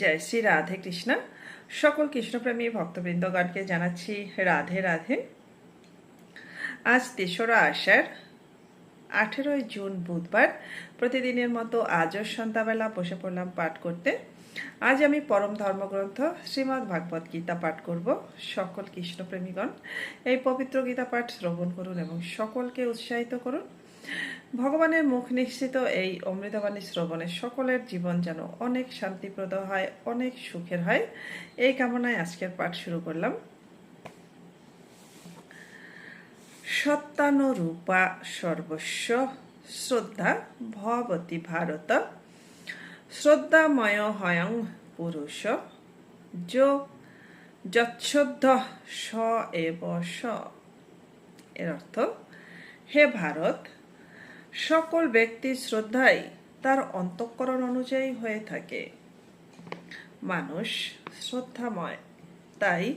জয় শ্রী রাধে কৃষ্ণ। সকল কৃষ্ণপ্রেমী ভক্তবৃন্দগণকে জানাচ্ছি রাধে রাধে। আজ তেসরা আষাঢ়, আঠেরোই জুন বুধবার, প্রতিদিনের মতো আজও সন্ধ্যাবেলা বসে পড়লাম পাঠ করতে। আজ আমি পরম ধর্মগ্রন্থ শ্রীমদ্ ভাগবত গীতা পাঠ করব। সকল কৃষ্ণপ্রেমীগণ, এই পবিত্র গীতা পাঠ শ্রবণ করুন এবং সকলকে উৎসাহিত করুন। ভগবানের মুখ নিশ্চিত এই অমৃতবাণী শ্রবণে সকলের জীবন যেন অনেক শান্তিপ্রদ হয়, অনেক সুখের হয়। এই কামনায় আজকের পাঠ শুরু করলাম। সত্যানুরূপা সর্বস্ব, শ্রদ্ধা ভবতী ভারত। শ্রদ্ধাময় হয়ং পুরুষ। যো যচ্ছদ্ধ স এব স। এর অর্থ, হে ভারত সকল ব্যক্তির শ্রদ্ধাই তার অন্তঃকরণ অনুযায়ী হয়ে থাকে। মানুষ শ্রদ্ধাময়, তাই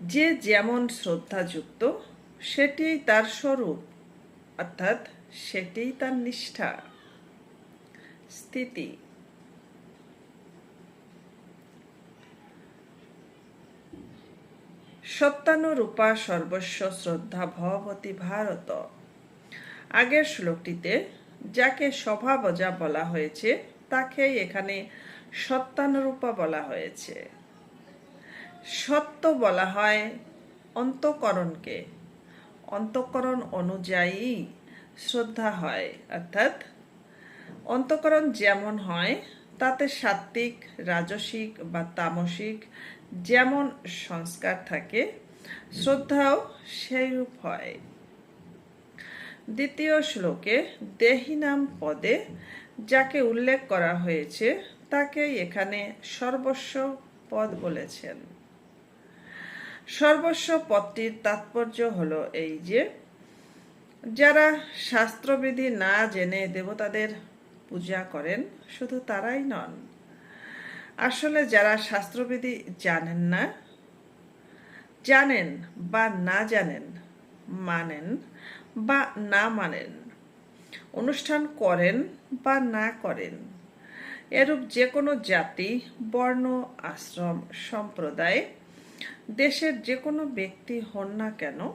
যে যেমন শ্রদ্ধাযুক্ত সেটিই তার স্বরূপ, অর্থাৎ সেটিই তার নিষ্ঠা। স্থিতি। সত্যানুরূপা সর্বস্ব শ্রদ্ধা ভবতী ভারত। আগের শ্লোকটিতে, যাকে স্বভাবজা বলা হয়েছে তাকে এখানে সত্যানুরূপা বলা হয়েছে। সত্য বলা হয় অন্তকরণকে। অন্তকরণ অনুযায়ী শ্রদ্ধা হয়, অর্থাৎ অন্তকরণ যেমন হয়, তাতে সাত্ত্বিক, রাজসিক বা তামসিক যেমন সংস্কার থাকে, শ্রদ্ধাও সেইরূপ হয়। দ্বিতীয় শ্লোকে দেহি নাম পদে যাকে উল্লেখ করা হয়েছে তাকে এখানে সর্বস্ব পদ বলেছেন। সর্বস্ব পদটির তাৎপর্য হলো এই যে, যারা শাস্ত্রবিধি না জেনে দেবতাদের পূজা করেন, শুধু তারাই নন। আসলে যারা শাস্ত্রবিধি জানেন না, জানেন বা না জানেন, মানেন বা না মানেন। অনুষ্ঠান করেন বা না করেন। এরূপ যে কোনো জাতি, বর্ণ, আশ্রম, সম্প্রদায়, দেশের যে কোনো ব্যক্তি হন না কেন,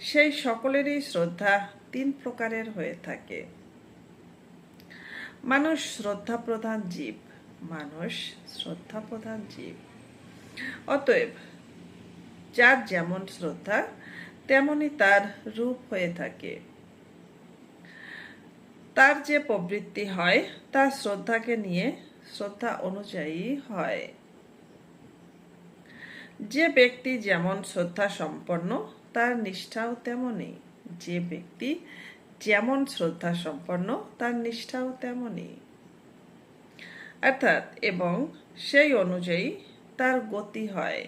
সেই সকলেরই শ্রদ্ধা তিন প্রকারের হয়ে থাকে। মানুষ শ্রদ্ধা প্রধান জীব, মানুষ শ্রদ্ধা প্রধান জীব। অতএব, যার যেমন শ্রদ্ধা তেমনি তার রূপ হয়ে থাকে। তার যে প্রবৃত্তি হয় তার শ্রদ্ধাকে নিয়ে শ্রদ্ধা অনুযায়ী হয়। যে ব্যক্তি যেমন শ্রদ্ধা সম্পন্ন, তার নিষ্ঠাও তেমনই। যে ব্যক্তি যেমন শ্রদ্ধা সম্পন্ন, তার নিষ্ঠাও তেমনই। অর্থাৎ, এবং সেই অনুযায়ী তার গতি হয়।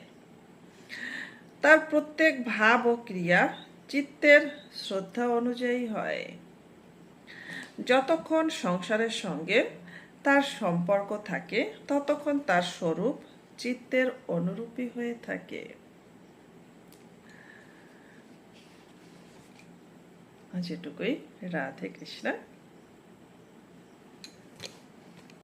তার প্রত্যেক ভাব ও ক্রিয়া চিত্তের শ্রদ্ধা অনুযায়ী হয়। যতক্ষণ সংসারের সঙ্গে তার সম্পর্ক থাকে, ততক্ষণ তার স্বরূপ চিত্তের অনুরূপী হয়ে থাকে। আজ এটুকুই। রাধে কৃষ্ণা।